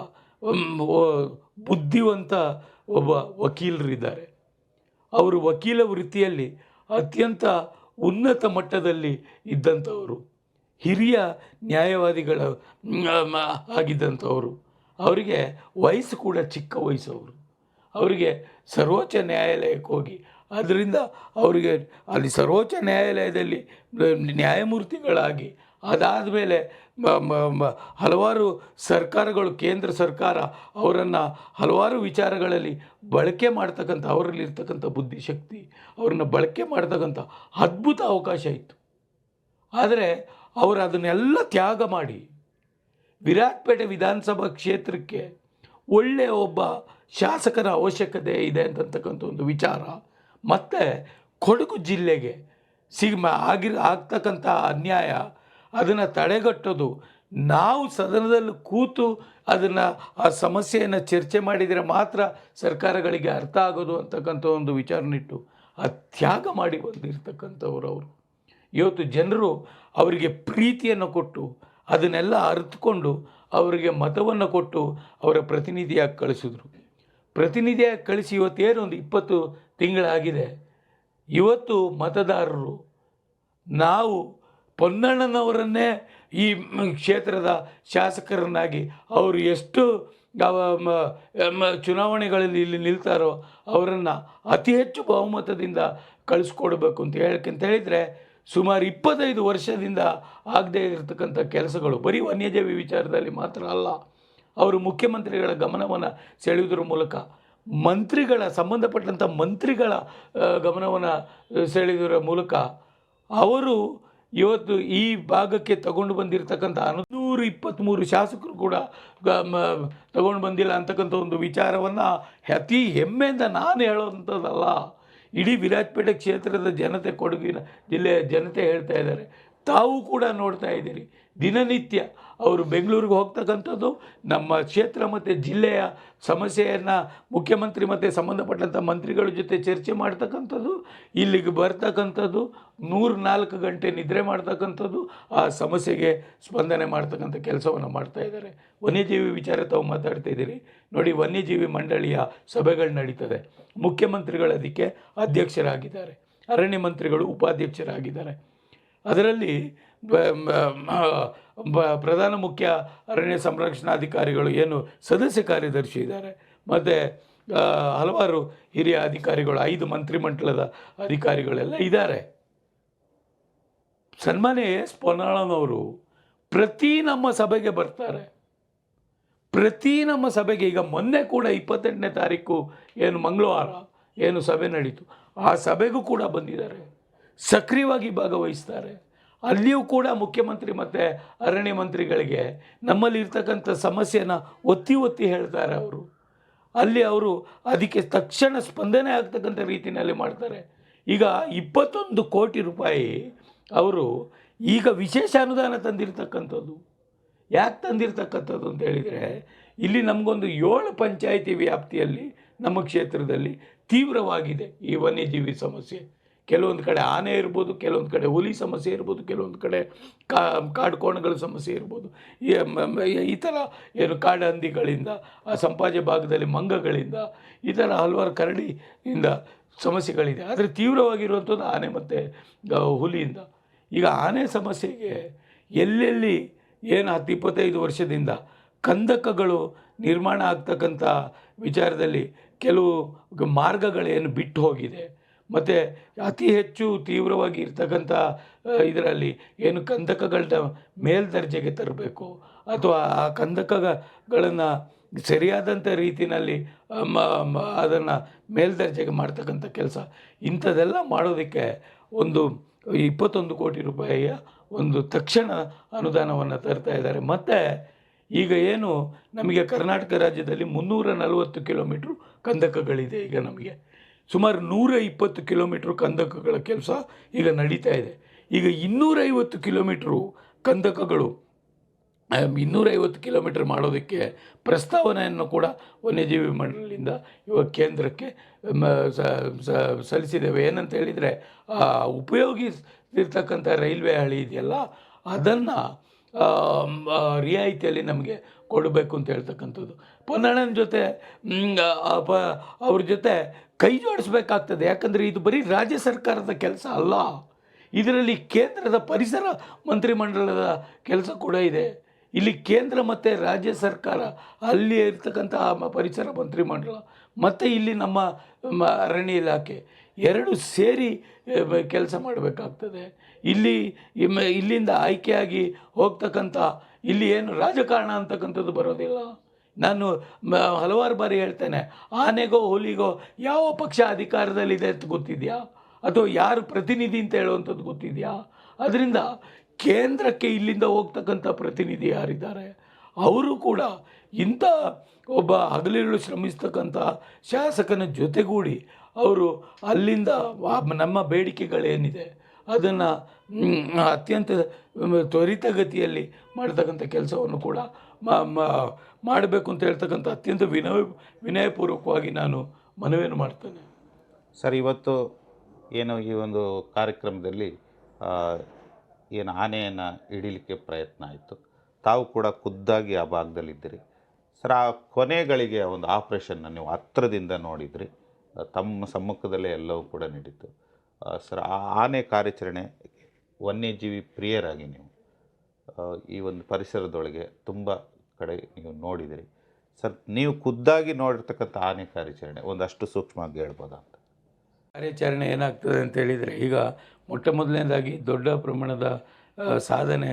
Speaker 2: ಬುದ್ಧಿವಂತ ಒಬ್ಬ ವಕೀಲರಿದ್ದಾರೆ. ಅವರು ವಕೀಲ ವೃತ್ತಿಯಲ್ಲಿ ಅತ್ಯಂತ ಉನ್ನತ ಮಟ್ಟದಲ್ಲಿ ಇದ್ದಂಥವರು, ಹಿರಿಯ ನ್ಯಾಯವಾದಿಗಳ ಆಗಿದ್ದಂಥವರು. ಅವರಿಗೆ ವಯಸ್ಸು ಕೂಡ ಚಿಕ್ಕ ವಯಸ್ಸವರು. ಅವರಿಗೆ ಸರ್ವೋಚ್ಚ ನ್ಯಾಯಾಲಯಕ್ಕೆ ಹೋಗಿ ಅದರಿಂದ ಅವರಿಗೆ ಅಲ್ಲಿ ಸರ್ವೋಚ್ಚ ನ್ಯಾಯಾಲಯದಲ್ಲಿ ನ್ಯಾಯಮೂರ್ತಿಗಳಾಗಿ ಅದಾದ ಮೇಲೆ ಹಲವಾರು ಸರ್ಕಾರಗಳು, ಕೇಂದ್ರ ಸರ್ಕಾರ ಅವರನ್ನು ಹಲವಾರು ವಿಚಾರಗಳಲ್ಲಿ ಬಳಕೆ ಮಾಡ್ತಕ್ಕಂಥ, ಅವರಲ್ಲಿರ್ತಕ್ಕಂಥ ಬುದ್ಧಿಶಕ್ತಿ, ಅವ್ರನ್ನ ಬಳಕೆ ಮಾಡ್ತಕ್ಕಂಥ ಅದ್ಭುತ ಅವಕಾಶ ಇತ್ತು. ಆದರೆ ಅವರು ಅದನ್ನೆಲ್ಲ ತ್ಯಾಗ ಮಾಡಿ ವಿರಾಟ್ಪೇಟೆ ವಿಧಾನಸಭಾ ಕ್ಷೇತ್ರಕ್ಕೆ ಒಳ್ಳೆಯ ಒಬ್ಬ ಶಾಸಕರ ಅವಶ್ಯಕತೆ ಇದೆ ಅಂತಕ್ಕಂಥ ಒಂದು ವಿಚಾರ ಮತ್ತು ಕೊಡಗು ಜಿಲ್ಲೆಗೆ ಸಿಗ್ಮ ಆಗಿರ, ಆಗ್ತಕ್ಕಂಥ ಅನ್ಯಾಯ ಅದನ್ನು ತಡೆಗಟ್ಟೋದು, ನಾವು ಸದನದಲ್ಲಿ ಕೂತು ಅದನ್ನು, ಆ ಸಮಸ್ಯೆಯನ್ನು ಚರ್ಚೆ ಮಾಡಿದರೆ ಮಾತ್ರ ಸರ್ಕಾರಗಳಿಗೆ ಅರ್ಥ ಆಗೋದು ಅಂತಕ್ಕಂಥ ಒಂದು ವಿಚಾರನಿಟ್ಟು ಆ ತ್ಯಾಗ ಮಾಡಿ ಬಂದಿರತಕ್ಕಂಥವ್ರು ಅವರು. ಇವತ್ತು ಜನರು ಅವರಿಗೆ ಪ್ರೀತಿಯನ್ನು ಕೊಟ್ಟು ಅದನ್ನೆಲ್ಲ ಅರಿತುಕೊಂಡು ಅವರಿಗೆ ಮತವನ್ನು ಕೊಟ್ಟು ಅವರ ಪ್ರತಿನಿಧಿಯಾಗಿ ಕಳಿಸಿದ್ರು. ಪ್ರತಿನಿಧಿಯಾಗಿ ಕಳಿಸಿ ಇವತ್ತೇನೊಂದು ಇಪ್ಪತ್ತು ತಿಂಗಳಾಗಿದೆ. ಇವತ್ತು ಮತದಾರರು, ನಾವು ಪೊನ್ನಣ್ಣನವರನ್ನೇ ಈ ಕ್ಷೇತ್ರದ ಶಾಸಕರನ್ನಾಗಿ ಅವರು ಎಷ್ಟು ಚುನಾವಣೆಗಳಲ್ಲಿ ಇಲ್ಲಿ ನಿಲ್ತಾರೋ ಅವರನ್ನು ಅತಿ ಹೆಚ್ಚು ಬಹುಮತದಿಂದ ಕಳಿಸ್ಕೊಡ್ಬೇಕು ಅಂತ ಹೇಳಕ್ಕಂತ ಹೇಳಿದರೆ ಸುಮಾರು ಇಪ್ಪತ್ತೈದು ವರ್ಷದಿಂದ ಆಗದೇ ಇರತಕ್ಕಂಥ ಕೆಲಸಗಳು ಬರೀ ವನ್ಯಜೀವಿ ವಿಚಾರದಲ್ಲಿ ಮಾತ್ರ ಅಲ್ಲ. ಅವರು ಮುಖ್ಯಮಂತ್ರಿಗಳ ಗಮನವನ್ನು ಸೆಳೆಯುವುದರ ಮೂಲಕ ಮಂತ್ರಿಗಳ, ಸಂಬಂಧಪಟ್ಟಂಥ ಮಂತ್ರಿಗಳ ಗಮನವನ್ನು ಸೆಳೆಯುವುದರ ಮೂಲಕ ಅವರು ಇವತ್ತು ಈ ಭಾಗಕ್ಕೆ ತಗೊಂಡು ಬಂದಿರತಕ್ಕಂಥ ನೂರು ಇಪ್ಪತ್ತ್ಮೂರು ಶಾಸಕರು ಕೂಡ ತಗೊಂಡು ಬಂದಿಲ್ಲ ಅಂತಕ್ಕಂಥ ಒಂದು ವಿಚಾರವನ್ನು ಅತಿ ಹೆಮ್ಮೆಯಿಂದ ನಾನು ಹೇಳೋವಂಥದ್ದಲ್ಲ. ಇಡೀ ವಿರಾಜಪೇಟೆ ಕ್ಷೇತ್ರದ ಜನತೆ ಕೊಡಗಿನ ಜಿಲ್ಲೆಯ ಜನತೆ ಹೇಳ್ತಾ ಇದ್ದಾರೆ. ತಾವು ಕೂಡ ನೋಡ್ತಾ ಇದ್ದೀರಿ. ದಿನನಿತ್ಯ ಅವರು ಬೆಂಗಳೂರಿಗೆ ಹೋಗ್ತಕ್ಕಂಥದ್ದು ನಮ್ಮ ಕ್ಷೇತ್ರ ಮತ್ತು ಜಿಲ್ಲೆಯ ಸಮಸ್ಯೆಯನ್ನು ಮುಖ್ಯಮಂತ್ರಿ ಮತ್ತು ಸಂಬಂಧಪಟ್ಟಂಥ ಮಂತ್ರಿಗಳ ಜೊತೆ ಚರ್ಚೆ ಮಾಡ್ತಕ್ಕಂಥದ್ದು, ಇಲ್ಲಿಗೆ ಬರ್ತಕ್ಕಂಥದ್ದು ನೂರು ನಾಲ್ಕು ಗಂಟೆ ನಿದ್ರೆ ಮಾಡ್ತಕ್ಕಂಥದ್ದು, ಆ ಸಮಸ್ಯೆಗೆ ಸ್ಪಂದನೆ ಮಾಡ್ತಕ್ಕಂಥ ಕೆಲಸವನ್ನು ಮಾಡ್ತಾ ಇದ್ದಾರೆ. ವನ್ಯಜೀವಿ ವಿಚಾರ ತಾವು ಮಾತಾಡ್ತಾ ಇದ್ದೀರಿ. ನೋಡಿ, ವನ್ಯಜೀವಿ ಮಂಡಳಿಯ ಸಭೆಗಳು ನಡೀತದೆ. ಮುಖ್ಯಮಂತ್ರಿಗಳು ಅದಕ್ಕೆ ಅಧ್ಯಕ್ಷರಾಗಿದ್ದಾರೆ. ಅರಣ್ಯ ಮಂತ್ರಿಗಳು ಉಪಾಧ್ಯಕ್ಷರಾಗಿದ್ದಾರೆ. ಅದರಲ್ಲಿ ಬ- ಪ್ರಧಾನ ಮುಖ್ಯ ಅರಣ್ಯ ಸಂರಕ್ಷಣಾಧಿಕಾರಿಗಳು ಏನು ಸದಸ್ಯ ಕಾರ್ಯದರ್ಶಿ ಇದ್ದಾರೆ. ಮತ್ತು ಹಲವಾರು ಹಿರಿಯ ಅಧಿಕಾರಿಗಳು, ಐದು ಮಂತ್ರಿಮಂಡಲದ ಅಧಿಕಾರಿಗಳೆಲ್ಲ ಇದ್ದಾರೆ. ಸನ್ಮಾನ್ಯ ಎಸ್. ಪೊನ್ನಾಳನವರು ಪ್ರತಿ ನಮ್ಮ ಸಭೆಗೆ ಬರ್ತಾರೆ. ಪ್ರತಿ ನಮ್ಮ ಸಭೆಗೆ ಈಗ ಮೊನ್ನೆ ಕೂಡ ಇಪ್ಪತ್ತೆಂಟನೇ ತಾರೀಕು ಏನು ಮಂಗಳವಾರ ಏನು ಸಭೆ ನಡೀತು. ಆ ಸಭೆಗೂ ಕೂಡ ಬಂದಿದ್ದಾರೆ. ಸಕ್ರಿಯವಾಗಿ ಭಾಗವಹಿಸ್ತಾರೆ. ಅಲ್ಲಿಯೂ ಕೂಡ ಮುಖ್ಯಮಂತ್ರಿ ಮತ್ತು ಅರಣ್ಯ ಮಂತ್ರಿಗಳಿಗೆ ನಮ್ಮಲ್ಲಿ ಇರ್ತಕ್ಕಂಥ ಸಮಸ್ಯೆನ ಒತ್ತಿ ಒತ್ತಿ ಹೇಳ್ತಾರೆ ಅವರು. ಅಲ್ಲಿ ಅವರು ಅದಕ್ಕೆ ತಕ್ಷಣ ಸ್ಪಂದನೆ ಆಗ್ತಕ್ಕಂಥ ರೀತಿಯಲ್ಲಿ ಮಾಡ್ತಾರೆ. ಈಗ ಇಪ್ಪತ್ತೊಂದು ಕೋಟಿ ರೂಪಾಯಿ ಅವರು ಈಗ ವಿಶೇಷ ಅನುದಾನ ತಂದಿರತಕ್ಕಂಥದ್ದು. ಯಾಕೆ ತಂದಿರತಕ್ಕಂಥದ್ದು ಅಂತ ಹೇಳಿದರೆ, ಇಲ್ಲಿ ನಮಗೊಂದು ಏಳು ಪಂಚಾಯಿತಿ ವ್ಯಾಪ್ತಿಯಲ್ಲಿ ನಮ್ಮ ಕ್ಷೇತ್ರದಲ್ಲಿ ತೀವ್ರವಾಗಿದೆ ಈ ವನ್ಯಜೀವಿ ಸಮಸ್ಯೆ. ಕೆಲವೊಂದು ಕಡೆ ಆನೆ ಇರ್ಬೋದು, ಕೆಲವೊಂದು ಕಡೆ ಹುಲಿ ಸಮಸ್ಯೆ ಇರ್ಬೋದು, ಕೆಲವೊಂದು ಕಡೆ ಕಾ, ಕಾಡು ಕೋಣಗಳ ಸಮಸ್ಯೆ ಇರ್ಬೋದು. ಈ ಥರ ಏನು ಕಾಡು ಹಂದಿಗಳಿಂದ ಆ ಸಂಪಾಜೆ ಭಾಗದಲ್ಲಿ ಮಂಗಗಳಿಂದ, ಈ ಥರ ಹಲವಾರು ಕರಡಿಯಿಂದ ಸಮಸ್ಯೆಗಳಿದೆ. ಆದರೆ ತೀವ್ರವಾಗಿರುವಂಥದ್ದು ಆನೆ ಮತ್ತು ಹುಲಿಯಿಂದ. ಈಗ ಆನೆ ಸಮಸ್ಯೆಗೆ ಎಲ್ಲೆಲ್ಲಿ ಏನು ಹತ್ತು, ಇಪ್ಪತ್ತೈದು ವರ್ಷದಿಂದ ಕಂದಕಗಳು ನಿರ್ಮಾಣ ಆಗ್ತಕ್ಕಂಥ ವಿಚಾರದಲ್ಲಿ ಕೆಲವು ಮಾರ್ಗಗಳೇನು ಬಿಟ್ಟು ಹೋಗಿದೆ? ಮತ್ತು ಅತಿ ಹೆಚ್ಚು ತೀವ್ರವಾಗಿ ಇರ್ತಕ್ಕಂಥ ಇದರಲ್ಲಿ ಏನು ಕಂದಕಗಳನ್ನ ಮೇಲ್ದರ್ಜೆಗೆ ತರಬೇಕು ಅಥವಾ ಆ ಕಂದಕಗಳನ್ನು ಸರಿಯಾದಂಥ ರೀತಿಯಲ್ಲಿ ಅದನ್ನು ಮೇಲ್ದರ್ಜೆಗೆ ಮಾಡ್ತಕ್ಕಂಥ ಕೆಲಸ. ಇಂಥದ್ದೆಲ್ಲ ಮಾಡೋದಕ್ಕೆ ಒಂದು ಇಪ್ಪತ್ತೊಂದು ಕೋಟಿ ರೂಪಾಯಿಯ ಒಂದು ತಕ್ಷಣ ಅನುದಾನವನ್ನು ತರ್ತಾ ಇದ್ದಾರೆ. ಮತ್ತು ಈಗ ಏನು ನಮಗೆ ಕರ್ನಾಟಕ ರಾಜ್ಯದಲ್ಲಿ ಮುನ್ನೂರ ನಲವತ್ತು ಕಿಲೋಮೀಟ್ರ್ ಕಂದಕಗಳಿದೆ ಈಗ ನಮಗೆ. ಸುಮಾರು ನೂರ ಇಪ್ಪತ್ತು ಕಿಲೋಮೀಟ್ರ್ ಕಂದಕಗಳ ಕೆಲಸ ಈಗ ನಡೀತಾ ಇದೆ. ಈಗ ಇನ್ನೂರೈವತ್ತು ಕಿಲೋಮೀಟ್ರು ಕಂದಕಗಳು ಇನ್ನೂರೈವತ್ತು ಕಿಲೋಮೀಟ್ರ್ ಮಾಡೋದಕ್ಕೆ ಪ್ರಸ್ತಾವನೆಯನ್ನು ಕೂಡ ವನ್ಯಜೀವಿ ಮಂಡಳಿಯಿಂದ ಇವಾಗ ಕೇಂದ್ರಕ್ಕೆ ಸಲ್ಲಿಸಿದ್ದೇವೆ. ಏನಂತ ಹೇಳಿದರೆ ಉಪಯೋಗಿಸಿರ್ತಕ್ಕಂಥ ರೈಲ್ವೆ ಹಳಿ ಇದೆಯಲ್ಲ, ಅದನ್ನು ರಿಯಾಯಿತಿಯಲ್ಲಿ ನಮಗೆ ಕೊಡಬೇಕು ಅಂತ ಹೇಳ್ತಕ್ಕಂಥದ್ದು. ಪೊನ್ನಣ್ಣನ ಜೊತೆ ಅವ್ರ ಜೊತೆ ಕೈ ಜೋಡಿಸ್ಬೇಕಾಗ್ತದೆ ಯಾಕಂದರೆ ಇದು ಬರೀ ರಾಜ್ಯ ಸರ್ಕಾರದ ಕೆಲಸ ಅಲ್ಲ. ಇದರಲ್ಲಿ ಕೇಂದ್ರದ ಪರಿಸರ ಮಂತ್ರಿಮಂಡಲದ ಕೆಲಸ ಕೂಡ ಇದೆ. ಇಲ್ಲಿ ಕೇಂದ್ರ ಮತ್ತು ರಾಜ್ಯ ಸರ್ಕಾರ, ಅಲ್ಲಿ ಇರ್ತಕ್ಕಂಥ ಪರಿಸರ ಮಂತ್ರಿಮಂಡಲ ಮತ್ತು ಇಲ್ಲಿ ನಮ್ಮ ಅರಣ್ಯ ಇಲಾಖೆ ಎರಡು ಸೇರಿ ಕೆಲಸ ಮಾಡಬೇಕಾಗ್ತದೆ. ಇಲ್ಲಿ ಇಲ್ಲಿಂದ ಆಯ್ಕೆಯಾಗಿ ಹೋಗ್ತಕ್ಕಂಥ, ಇಲ್ಲಿ ಏನು ರಾಜಕಾರಣ ಅಂತಕ್ಕಂಥದ್ದು ಬರೋದಿಲ್ಲ. ನಾನು ಹಲವಾರು ಬಾರಿ ಹೇಳ್ತೇನೆ, ಆನೆಗೋ ಹುಲಿಗೋ ಯಾವ ಪಕ್ಷ ಅಧಿಕಾರದಲ್ಲಿದೆ ಅಂತ ಗೊತ್ತಿದೆಯಾ? ಅಥವಾ ಯಾರು ಪ್ರತಿನಿಧಿ ಅಂತ ಹೇಳುವಂಥದ್ದು ಗೊತ್ತಿದೆಯಾ? ಅದರಿಂದ ಕೇಂದ್ರಕ್ಕೆ ಇಲ್ಲಿಂದ ಹೋಗ್ತಕ್ಕಂಥ ಪ್ರತಿನಿಧಿ ಯಾರಿದ್ದಾರೆ? ಅವರು ಕೂಡ ಇಂಥ ಒಬ್ಬ ಹಗಲಿರುಳು ಶ್ರಮಿಸ್ತಕ್ಕಂಥ ಶಾಸಕನ ಜೊತೆಗೂಡಿ ಅವರು ಅಲ್ಲಿಂದ ನಮ್ಮ ಬೇಡಿಕೆಗಳೇನಿದೆ, ಅದನ್ನು ಅತ್ಯಂತ ತ್ವರಿತಗತಿಯಲ್ಲಿ ಮಾಡ್ತಕ್ಕಂಥ ಕೆಲಸವನ್ನು ಕೂಡ ಮಾಡಬೇಕು ಅಂತ ಹೇಳ್ತಕ್ಕಂಥ ಅತ್ಯಂತ ವಿನಯ ವಿನಯಪೂರ್ವಕವಾಗಿ ನಾನು ಮನವಿಯನ್ನು ಮಾಡ್ತೇನೆ.
Speaker 1: ಸರ್, ಇವತ್ತು ಏನು ಈ ಒಂದು ಕಾರ್ಯಕ್ರಮದಲ್ಲಿ ಏನು ಆನೆಯನ್ನು ಹಿಡೀಲಿಕ್ಕೆ ಪ್ರಯತ್ನ ಆಯಿತು. ತಾವು ಕೂಡ ಖುದ್ದಾಗಿ ಆ ಭಾಗದಲ್ಲಿದ್ದೀರಿ. ಸರ್, ಆ ಕೊನೆಗಳಿಗೆ ಒಂದು ಆಪ್ರೇಷನ್ನ ನೀವು ಹತ್ರದಿಂದ ನೋಡಿದ್ರಿ. ತಮ್ಮ ಸಮ್ಮುಖದಲ್ಲೇ ಎಲ್ಲವೂ ಕೂಡ ನಡೀತು ಸರ್, ಆ ಆನೆ ಕಾರ್ಯಾಚರಣೆ ವನ್ಯಜೀವಿ ಪ್ರಿಯರಾಗಿ ನೀವು ಈ ಒಂದು ಪರಿಸರದೊಳಗೆ ತುಂಬ ಕಡೆ ನೀವು ನೋಡಿದಿರಿ. ಸರ್, ನೀವು ಖುದ್ದಾಗಿ ನೋಡಿರ್ತಕ್ಕಂಥ ಆನೆ ಕಾರ್ಯಾಚರಣೆ ಒಂದಷ್ಟು ಸೂಕ್ಷ್ಮವಾಗಿ ಹೇಳ್ಬೋದಾ ಅಂತ?
Speaker 2: ಕಾರ್ಯಾಚರಣೆ ಏನಾಗ್ತದೆ ಅಂತ ಹೇಳಿದರೆ, ಈಗ ಮೊಟ್ಟ ಮೊದಲನೇದಾಗಿ ದೊಡ್ಡ ಪ್ರಮಾಣದ ಸಾಧನೆ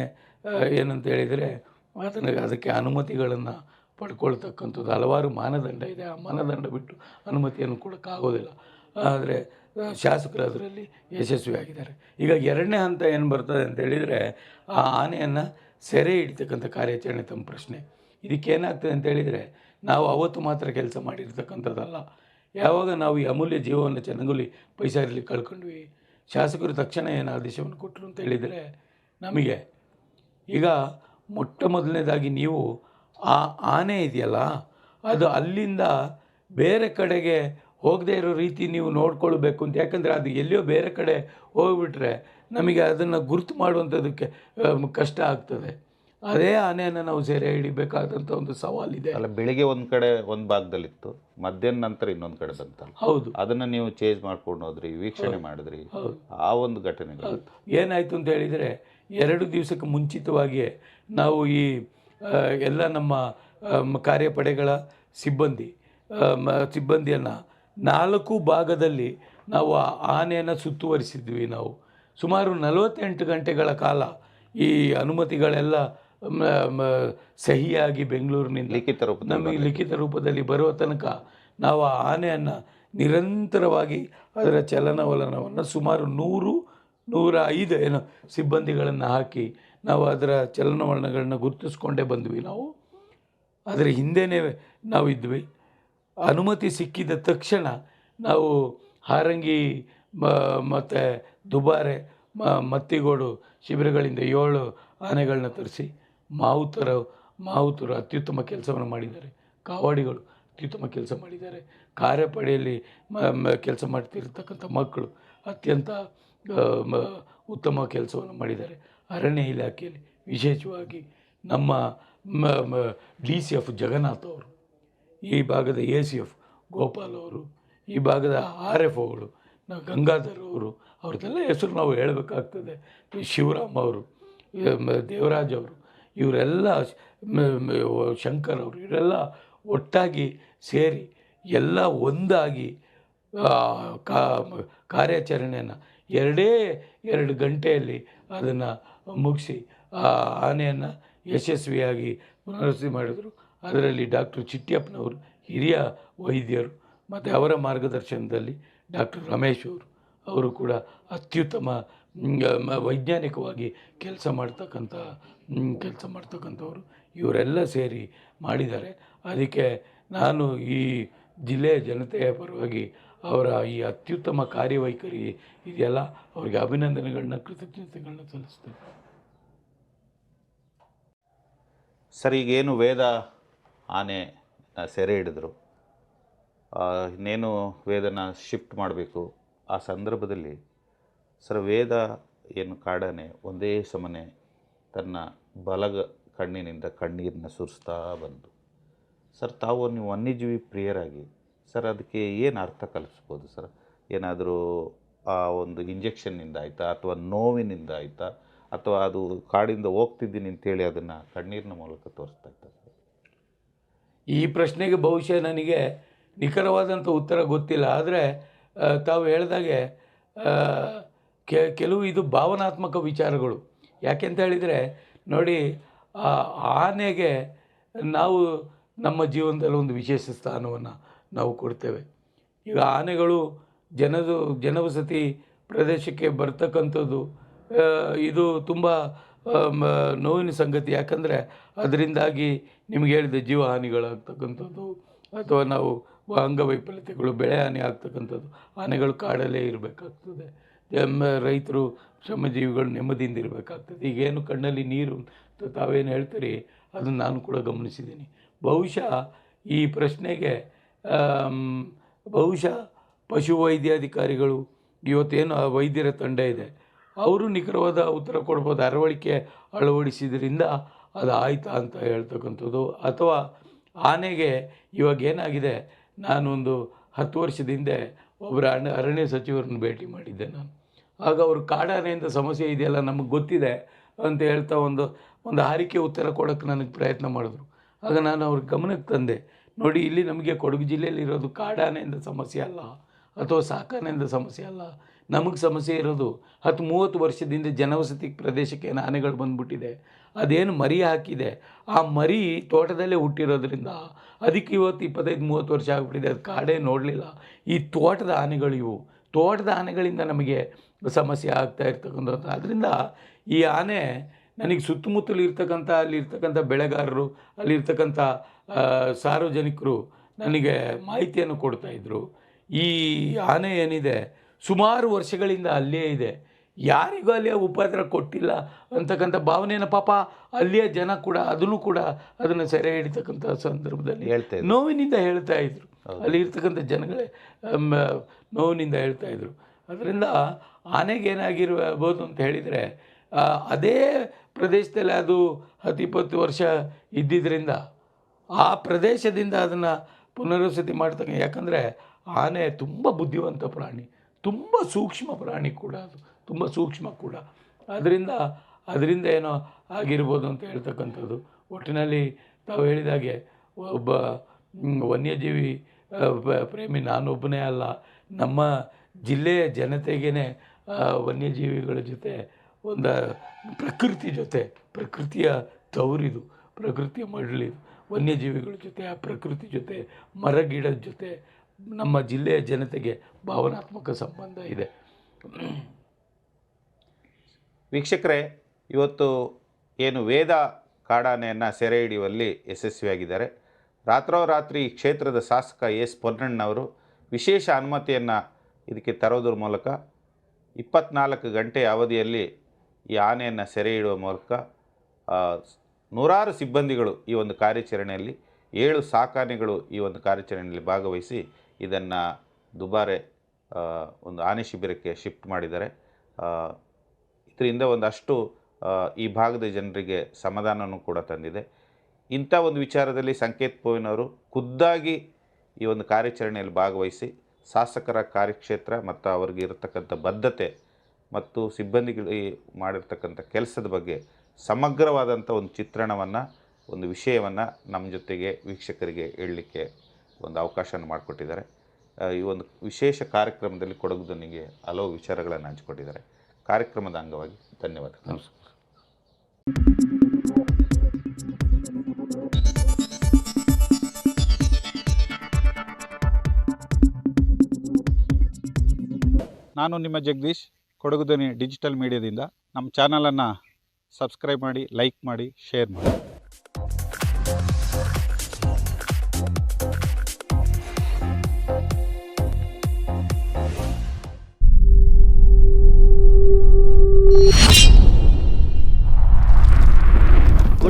Speaker 2: ಏನಂತ ಹೇಳಿದರೆ ಅದನ್ನು ಅದಕ್ಕೆ ಅನುಮತಿಗಳನ್ನು ಪಡ್ಕೊಳ್ತಕ್ಕಂಥದ್ದು. ಹಲವಾರು ಮಾನದಂಡ ಇದೆ. ಆ ಮಾನದಂಡ ಬಿಟ್ಟು ಅನುಮತಿಯನ್ನು ಕೊಡೋಕ್ಕಾಗೋದಿಲ್ಲ. ಆದರೆ ಶಾಸಕರು ಅದರಲ್ಲಿ ಯಶಸ್ವಿಯಾಗಿದ್ದಾರೆ. ಈಗ ಎರಡನೇ ಹಂತ ಏನು ಬರ್ತದೆ ಅಂತ ಹೇಳಿದರೆ ಆ ಆನೆಯನ್ನು ಸೆರೆ ಹಿಡಿತಕ್ಕಂಥ ಕಾರ್ಯಾಚರಣೆ ತಮ್ಮ ಪ್ರಶ್ನೆ. ಇದಕ್ಕೇನಾಗ್ತದೆ ಅಂತ ಹೇಳಿದರೆ ನಾವು ಅವತ್ತು ಮಾತ್ರ ಕೆಲಸ ಮಾಡಿರ್ತಕ್ಕಂಥದ್ದಲ್ಲ. ಯಾವಾಗ ನಾವು ಈ ಅಮೂಲ್ಯ ಜೀವವನ್ನು ಚೆನ್ನಗುಲಿ ಪೈಸಾರಲ್ಲಿ ಕಳ್ಕೊಂಡ್ವಿ ಶಾಸಕರು ತಕ್ಷಣ ಏನು ಆದೇಶವನ್ನು ಕೊಟ್ಟರು ಅಂತ ಹೇಳಿದರೆ ನಮಗೆ ಈಗ ಮೊಟ್ಟ ಮೊದಲನೇದಾಗಿ ನೀವು ಆ ಆನೆ ಇದೆಯಲ್ಲ ಅದು ಅಲ್ಲಿಂದ ಬೇರೆ ಕಡೆಗೆ ಹೋಗದೇ ಇರೋ ರೀತಿ ನೀವು ನೋಡ್ಕೊಳ್ಬೇಕು ಅಂತ. ಯಾಕಂದರೆ ಅದು ಎಲ್ಲಿಯೋ ಬೇರೆ ಕಡೆ ಹೋಗ್ಬಿಟ್ರೆ ನಮಗೆ ಅದನ್ನು ಗುರುತು ಮಾಡುವಂಥದ್ದಕ್ಕೆ ಆಮ್, ಕಷ್ಟ ಆಗ್ತದೆ. ಅದೇ ಆನೆಯನ್ನು ನಾವು ಸೆರೆ ಹಿಡಿಬೇಕಾದಂಥ ಒಂದು ಸವಾಲಿದೆ.
Speaker 1: ಅಲ್ಲ ಬೆಳಿಗ್ಗೆ ಒಂದು ಕಡೆ ಒಂದು ಭಾಗದಲ್ಲಿತ್ತು ಮಧ್ಯಾಹ್ನ ನಂತರ ಇನ್ನೊಂದು ಕಡೆ ಬಂತಲ್ಲ.
Speaker 2: ಹೌದು.
Speaker 1: ಅದನ್ನು ನೀವು ಚೇಂಜ್ ಮಾಡ್ಕೊಂಡು ಹೋದ್ರಿ ವೀಕ್ಷಣೆ ಮಾಡಿದ್ರಿ ಆ ಒಂದು ಘಟನೆಗಳು.
Speaker 2: ಏನಾಯಿತು ಅಂತ ಹೇಳಿದರೆ ಎರಡು ದಿವಸಕ್ಕೆ ಮುಂಚಿತವಾಗಿಯೇ ನಾವು ಈ ಎಲ್ಲ ನಮ್ಮ ಕಾರ್ಯಪಡೆಗಳ ಸಿಬ್ಬಂದಿ ಸಿಬ್ಬಂದಿಯನ್ನು ನಾಲ್ಕು ಭಾಗದಲ್ಲಿ ನಾವು ಆ ಆನೆಯನ್ನು ಸುತ್ತುವರಿಸಿದ್ವಿ ನಾವು. ಸುಮಾರು ನಲವತ್ತೆಂಟು ಗಂಟೆಗಳ ಕಾಲ ಈ ಅನುಮತಿಗಳೆಲ್ಲ ಸಹಿಯಾಗಿ ಬೆಂಗಳೂರಿನಿಂದ
Speaker 1: ಲಿಖಿತ ರೂಪ
Speaker 2: ನಮಗೆ ಲಿಖಿತ ರೂಪದಲ್ಲಿ ಬರುವ ತನಕ ನಾವು ಆ ಆನೆಯನ್ನು ನಿರಂತರವಾಗಿ ಅದರ ಚಲನವಲನವನ್ನು ಸುಮಾರು ನೂರು ನೂರ ಐದು ಏನು ಸಿಬ್ಬಂದಿಗಳನ್ನು ಹಾಕಿ ನಾವು ಅದರ ಚಲನವಲನಗಳನ್ನ ಗುರುತಿಸ್ಕೊಂಡೇ ಬಂದ್ವಿ ನಾವು. ಅದರ ಹಿಂದೆಯೇ ನಾವು ಇದ್ವಿ. ಅನುಮತಿ ಸಿಕ್ಕಿದ ತಕ್ಷಣ ನಾವು ಹಾರಂಗಿ ಮತ್ತು ದುಬಾರೆ ಮತ್ತಿಗೋಡು ಶಿಬಿರಗಳಿಂದ ಏಳು ಆನೆಗಳನ್ನ ತರಿಸಿ ಮಾವುತರು ಮಾವುತರು ಅತ್ಯುತ್ತಮ ಕೆಲಸವನ್ನು ಮಾಡಿದ್ದಾರೆ. ಕಾವಾಡಿಗಳು ಅತ್ಯುತ್ತಮ ಕೆಲಸ ಮಾಡಿದ್ದಾರೆ. ಕಾರ್ಯಪಡೆಯಲ್ಲಿ ಕೆಲಸ ಮಾಡ್ತಿರ್ತಕ್ಕಂಥ ಮಕ್ಕಳು ಅತ್ಯಂತ ಉತ್ತಮ ಕೆಲಸವನ್ನು ಮಾಡಿದ್ದಾರೆ. ಅರಣ್ಯ ಇಲಾಖೆಯಲ್ಲಿ ವಿಶೇಷವಾಗಿ ನಮ್ಮ ಡಿ ಸಿ ಎಫ್ ಜಗನ್ನಾಥ್ ಅವರು ಈ ಭಾಗದ ಎ ಸಿ ಎಫ್ ಗೋಪಾಲ್ ಅವರು, ಈ ಭಾಗದ ಆರ್ ಎಫ್ ಅವರು ನಾವು ಗಂಗಾಧರ್ ಅವರು, ಅವ್ರದ್ದೆಲ್ಲ ಹೆಸರು ನಾವು ಹೇಳಬೇಕಾಗ್ತದೆ. ಶಿವರಾಮ್ ಅವರು ದೇವರಾಜ್ ಅವರು, ಇವರೆಲ್ಲ ಶಂಕರ್ ಅವರು, ಇವರೆಲ್ಲ ಒಟ್ಟಾಗಿ ಸೇರಿ ಎಲ್ಲ ಒಂದಾಗಿ ಕಾ, ಕಾರ್ಯಾಚರಣೆಯನ್ನು ಎರಡೇ ಎರಡು ಗಂಟೆಯಲ್ಲಿ ಅದನ್ನು ಮುಗಿಸಿ, ಆ, ಆನೆಯನ್ನು ಯಶಸ್ವಿಯಾಗಿ ಪುನರ್ವಸತಿ ಮಾಡಿದರು. ಅದರಲ್ಲಿ ಡಾಕ್ಟರ್ ಚಿಟ್ಟಿಯಪ್ಪನವರು ಹಿರಿಯ ವೈದ್ಯರು ಮತ್ತು ಅವರ ಮಾರ್ಗದರ್ಶನದಲ್ಲಿ ಡಾಕ್ಟರ್ ರಮೇಶ್ ಅವರು ಅವರು ಕೂಡ ಅತ್ಯುತ್ತಮ ವೈಜ್ಞಾನಿಕವಾಗಿ ಕೆಲಸ ಮಾಡ್ತಕ್ಕಂಥ ಕೆಲಸ ಮಾಡ್ತಕ್ಕಂಥವ್ರು. ಇವರೆಲ್ಲ ಸೇರಿ ಮಾಡಿದ್ದಾರೆ. ಅದಕ್ಕೆ ನಾನು ಈ ಜಿಲ್ಲೆಯ ಜನತೆಯ ಪರವಾಗಿ ಅವರ ಈ ಅತ್ಯುತ್ತಮ ಕಾರ್ಯವೈಖರಿ ಇದೆಯಲ್ಲ, ಅವರಿಗೆ ಅಭಿನಂದನೆಗಳನ್ನ, ಕೃತಜ್ಞತೆಗಳನ್ನ ಸಲ್ಲಿಸ್ತೇನೆ.
Speaker 1: ಸರ್, ಈಗೇನು ವೇದ ಆನೆ ಸೆರೆ ಹಿಡಿದ್ರು. ಇನ್ನೇನು ವೇದನ ಶಿಫ್ಟ್ ಮಾಡಬೇಕು? ಆ ಸಂದರ್ಭದಲ್ಲಿ ಸರ್, ವೇದ ಏನು ಕಾಡನೆ, ಒಂದೇ ಸಮನೆ ತನ್ನ ಬಲಗ ಕಣ್ಣಿನಿಂದ ಕಣ್ಣೀರನ್ನ ಸುರಿಸ್ತಾ ಬಂದು, ಸರ್, ತಾವು ನೀವು ವನ್ಯಜೀವಿ ಪ್ರಿಯರಾಗಿ, ಸರ್, ಅದಕ್ಕೆ ಏನು ಅರ್ಥ ಕಲಿಸ್ಬೋದು ಸರ್? ಏನಾದರೂ ಆ ಒಂದು ಇಂಜೆಕ್ಷನ್ನಿಂದ ಆಯಿತಾ, ಅಥವಾ ನೋವಿನಿಂದ ಆಯಿತಾ, ಅಥವಾ ಅದು ಕಾಡಿಂದ ಹೋಗ್ತಿದ್ದೀನಿ ಅಂತೇಳಿ ಅದನ್ನು ಕಣ್ಣೀರಿನ ಮೂಲಕ ತೋರಿಸ್ತಾ ಸರ್
Speaker 2: ಈ ಪ್ರಶ್ನೆಗೆ ಬಹುಶಃ ನನಗೆ ನಿಖರವಾದಂಥ ಉತ್ತರ ಗೊತ್ತಿಲ್ಲ. ಆದರೆ ತಾವು ಹೇಳಿದಾಗೆ ಕೆಲವು ಇದು ಭಾವನಾತ್ಮಕ ವಿಚಾರಗಳು. ಯಾಕೆಂತ ಹೇಳಿದರೆ, ನೋಡಿ ಆನೆಗೆ ನಾವು ನಮ್ಮ ಜೀವನದಲ್ಲಿ ಒಂದು ವಿಶೇಷ ಸ್ಥಾನವನ್ನು ನಾವು ಕೊಡ್ತೇವೆ. ಈಗ ಆನೆಗಳು ಜನದು, ಜನವಸತಿ ಪ್ರದೇಶಕ್ಕೆ ಬರ್ತಕ್ಕಂಥದ್ದು ಇದು ತುಂಬ ನೋವಿನ ಸಂಗತಿ. ಯಾಕಂದರೆ ಅದರಿಂದಾಗಿ ನಿಮಗೆ ಹೇಳಿದ ಜೀವ ಹಾನಿಗಳಾಗ್ತಕ್ಕಂಥದ್ದು ಅಥವಾ ನಾವು ಅಂಗವೈಫಲ್ಯತೆಗಳು, ಬೆಳೆ ಹಾನಿ ಆಗ್ತಕ್ಕಂಥದ್ದು ಆನೆಗಳು ಕಾಡಲ್ಲೇ ಇರಬೇಕಾಗ್ತದೆ. ರೈತರು ಶ್ರಮಜೀವಿಗಳು ನೆಮ್ಮದಿಯಿಂದ ಇರಬೇಕಾಗ್ತದೆ. ಈಗೇನು ಕಣ್ಣಲ್ಲಿ ನೀರು ತಾವೇನು ಹೇಳ್ತೀರಿ? ಅದನ್ನು ನಾನು ಕೂಡ ಗಮನಿಸಿದ್ದೀನಿ. ಬಹುಶಃ ಈ ಪ್ರಶ್ನೆಗೆ ಬಹುಶಃ ಪಶುವೈದ್ಯಾಧಿಕಾರಿಗಳು ಇವತ್ತೇನು ಆ ವೈದ್ಯರ ತಂಡ ಇದೆ ಅವರು ನಿಖರವಾದ ಉತ್ತರ ಕೊಡ್ಬೋದು, ಅರವಳಿಕೆ ಅಳವಡಿಸಿದ್ರಿಂದ ಅದು ಆಯಿತಾ ಅಂತ ಹೇಳ್ತಕ್ಕಂಥದ್ದು. ಅಥವಾ ಆನೆಗೆ ಇವಾಗ ಏನಾಗಿದೆ, ನಾನೊಂದು ಹತ್ತು ವರ್ಷದ ಹಿಂದೆ ಒಬ್ಬರ ಅರಣ್ಯ ಅರಣ್ಯ ಸಚಿವರನ್ನು ಭೇಟಿ ಮಾಡಿದ್ದೆ ನಾನು. ಆಗ ಅವರು ಕಾಡಾನೆಯಿಂದ ಸಮಸ್ಯೆ ಇದೆಯಲ್ಲ, ನಮಗೆ ಗೊತ್ತಿದೆ ಅಂತ ಹೇಳ್ತಾ ಒಂದು ಒಂದು ಹಾರಿಕೆ ಉತ್ತರ ಕೊಡೋಕ್ಕೆ ನನಗೆ ಪ್ರಯತ್ನ ಮಾಡಿದ್ರು. ಆಗ ನಾನು ಅವ್ರ ಗಮನಕ್ಕೆ ತಂದೆ, ನೋಡಿ ಇಲ್ಲಿ ನಮಗೆ ಕೊಡಗು ಜಿಲ್ಲೆಯಲ್ಲಿ ಇರೋದು ಕಾಡಾನೆಯಿಂದ ಸಮಸ್ಯೆ ಅಲ್ಲ, ಅಥವಾ ಸಾಕಾನೆಯಿಂದ ಸಮಸ್ಯೆ ಅಲ್ಲ ನಮಗೆ ಸಮಸ್ಯೆ ಇರೋದು. ಹತ್ತು ಮೂವತ್ತು ವರ್ಷದಿಂದ ಜನವಸತಿ ಪ್ರದೇಶಕ್ಕೆ ಏನು ಆನೆಗಳು ಬಂದುಬಿಟ್ಟಿದೆ. ಅದೇನು ಮರಿ ಹಾಕಿದೆ. ಆ ಮರಿ ತೋಟದಲ್ಲೇ ಹುಟ್ಟಿರೋದ್ರಿಂದ ಅದಕ್ಕೆ ಇವತ್ತು ಇಪ್ಪತ್ತೈದು, ಮೂವತ್ತು ವರ್ಷ ಆಗಿಬಿಟ್ಟಿದೆ. ಅದು ಕಾಡೇ ನೋಡಲಿಲ್ಲ. ಈ ತೋಟದ ಆನೆಗಳಿವು ತೋಟದ ಆನೆಗಳಿಂದ ನಮಗೆ ಸಮಸ್ಯೆ ಆಗ್ತಾ ಇರ್ತಕ್ಕಂಥದ್ದು. ಅದರಿಂದ ಈ ಆನೆ ನನಗೆ ಸುತ್ತಮುತ್ತಲು ಇರ್ತಕ್ಕಂಥ, ಅಲ್ಲಿರ್ತಕ್ಕಂಥ ಬೆಳೆಗಾರರು, ಅಲ್ಲಿರ್ತಕ್ಕಂಥ ಸಾರ್ವಜನಿಕರು ನನಗೆ ಮಾಹಿತಿಯನ್ನು ಕೊಡ್ತಾಯಿದ್ರು ಈ ಆನೆ ಏನಿದೆ? ಸುಮಾರು ವರ್ಷಗಳಿಂದ ಅಲ್ಲೇ ಇದೆ. ಯಾರಿಗೂ ಅಲ್ಲಿಯ ಉಪದ್ರ ಕೊಟ್ಟಿಲ್ಲ ಅಂತಕ್ಕಂಥ ಭಾವನೆಯನ್ನು ಪಾಪ ಅಲ್ಲಿಯ ಜನ ಕೂಡ ಅದನ್ನು ಕೂಡ ಅದನ್ನು ಸೆರೆ ಹಿಡಿತಕ್ಕಂಥ ಸಂದರ್ಭದಲ್ಲಿ
Speaker 1: ಹೇಳ್ತಾ
Speaker 2: ನೋವಿನಿಂದ ಹೇಳ್ತಾ ಇದ್ರು. ಅಲ್ಲಿ ಇರ್ತಕ್ಕಂಥ ಜನಗಳೇ ನೋವಿನಿಂದ ಹೇಳ್ತಾ ಇದ್ರು. ಅದರಿಂದ ಆನೆಗೆ ಏನಾಗಿರ್ಬೋದು ಅಂತ ಹೇಳಿದರೆ ಅದೇ ಪ್ರದೇಶದಲ್ಲಿ ಅದು ಹತ್ತು ಇಪ್ಪತ್ತು ವರ್ಷ ಇದ್ದಿದ್ದರಿಂದ ಆ ಪ್ರದೇಶದಿಂದ ಅದನ್ನು ಪುನರ್ವಸತಿ ಮಾಡ್ತಕ್ಕ ಯಾಕಂದರೆ ಆನೆ ತುಂಬ ಬುದ್ಧಿವಂತ ಪ್ರಾಣಿ. ತುಂಬ ಸೂಕ್ಷ್ಮ ಪ್ರಾಣಿ ಕೂಡ ಅದು, ತುಂಬ ಸೂಕ್ಷ್ಮ ಕೂಡ. ಅದರಿಂದ ಅದರಿಂದ ಏನೋ ಆಗಿರ್ಬೋದು ಅಂತ ಹೇಳ್ತಕ್ಕಂಥದ್ದು. ಒಟ್ಟಿನಲ್ಲಿ ತಾವು ಹೇಳಿದಾಗೆ ಒಬ್ಬ ವನ್ಯಜೀವಿ ಪ್ರೇಮಿ ನಾನೊಬ್ಬನೇ ಅಲ್ಲ. ನಮ್ಮ ಜಿಲ್ಲೆಯ ಜನತೆಗೇ ವನ್ಯಜೀವಿಗಳ ಜೊತೆ ಒಂದು ಪ್ರಕೃತಿ ಜೊತೆ, ಪ್ರಕೃತಿಯ ತವರಿದು ಪ್ರಕೃತಿಯ ಮಡಲಿದು ವನ್ಯಜೀವಿಗಳ ಜೊತೆ, ಆ ಪ್ರಕೃತಿ ಜೊತೆ, ಮರಗಿಡದ ಜೊತೆ ನಮ್ಮ ಜಿಲ್ಲೆಯ ಜನತೆಗೆ ಭಾವನಾತ್ಮಕ ಸಂಬಂಧ ಇದೆ.
Speaker 1: ವೀಕ್ಷಕರೇ, ಇವತ್ತು ಏನು ವೇದ ಕಾಡಾನೆಯನ್ನು ಸೆರೆ ಹಿಡಿಯುವಲ್ಲಿ ಯಶಸ್ವಿಯಾಗಿದ್ದಾರೆ. ರಾತ್ರೋರಾತ್ರಿ ಈ ಕ್ಷೇತ್ರದ ಶಾಸಕ ಎಸ್ ಪೊನ್ನಣ್ಣವರು ವಿಶೇಷ ಅನುಮತಿಯನ್ನು ಇದಕ್ಕೆ ತರೋದ್ರ ಮೂಲಕ ಇಪ್ಪತ್ನಾಲ್ಕು ಗಂಟೆ ಅವಧಿಯಲ್ಲಿ ಈ ಆನೆಯನ್ನು ಸೆರೆ ಹಿಡುವ ಮೂಲಕ ನೂರಾರು ಸಿಬ್ಬಂದಿಗಳು ಈ ಒಂದು ಕಾರ್ಯಾಚರಣೆಯಲ್ಲಿ, ಏಳು ಸಾಕಾನೆಗಳು ಈ ಒಂದು ಕಾರ್ಯಾಚರಣೆಯಲ್ಲಿ ಭಾಗವಹಿಸಿ ಇದನ್ನು ದುಬಾರೆ ಒಂದು ಆನೆ ಶಿಬಿರಕ್ಕೆ ಶಿಫ್ಟ್ ಮಾಡಿದ್ದಾರೆ. ಇದರಿಂದ ಒಂದಷ್ಟು ಈ ಭಾಗದ ಜನರಿಗೆ ಸಮಾಧಾನವೂ ಕೂಡ ತಂದಿದೆ. ಇಂಥ ಒಂದು ವಿಚಾರದಲ್ಲಿ ಸಂಕೇತ್ ಪೋವಿನವರು ಖುದ್ದಾಗಿ ಈ ಒಂದು ಕಾರ್ಯಾಚರಣೆಯಲ್ಲಿ ಭಾಗವಹಿಸಿ, ಶಾಸಕರ ಕಾರ್ಯಕ್ಷೇತ್ರ ಮತ್ತು ಅವರಿಗೆ ಇರತಕ್ಕಂಥ ಬದ್ಧತೆ ಮತ್ತು ಸಿಬ್ಬಂದಿಗಳು ಮಾಡಿರ್ತಕ್ಕಂಥ ಕೆಲಸದ ಬಗ್ಗೆ ಸಮಗ್ರವಾದಂಥ ಒಂದು ಚಿತ್ರಣವನ್ನು, ಒಂದು ವಿಷಯವನ್ನು ನಮ್ಮ ಜೊತೆಗೆ ವೀಕ್ಷಕರಿಗೆ ಹೇಳಲಿಕ್ಕೆ ಒಂದು ಅವಕಾಶವನ್ನು ಮಾಡಿಕೊಟ್ಟಿದ್ದಾರೆ. ಈ ಒಂದು ವಿಶೇಷ ಕಾರ್ಯಕ್ರಮದಲ್ಲಿ ಕೊಡಗು ಧ್ವನಿಗೆ ಹಲವು ವಿಚಾರಗಳನ್ನು ಹಂಚಿಕೊಟ್ಟಿದ್ದಾರೆ. ಕಾರ್ಯಕ್ರಮದ ಅಂಗವಾಗಿ ಧನ್ಯವಾದಗಳು.
Speaker 2: ನಮಸ್ಕಾರ.
Speaker 1: ನಾನು ನಿಮ್ಮ ಜಗದೀಶ್ ಕೊಡಗು ಧ್ವನಿ ಡಿಜಿಟಲ್ ಮೀಡಿಯಾದಿಂದ. ನಮ್ಮ ಚಾನಲನ್ನು ಸಬ್ಸ್ಕ್ರೈಬ್ ಮಾಡಿ ಲೈಕ್ ಮಾಡಿ ಶೇರ್ ಮಾಡಿ.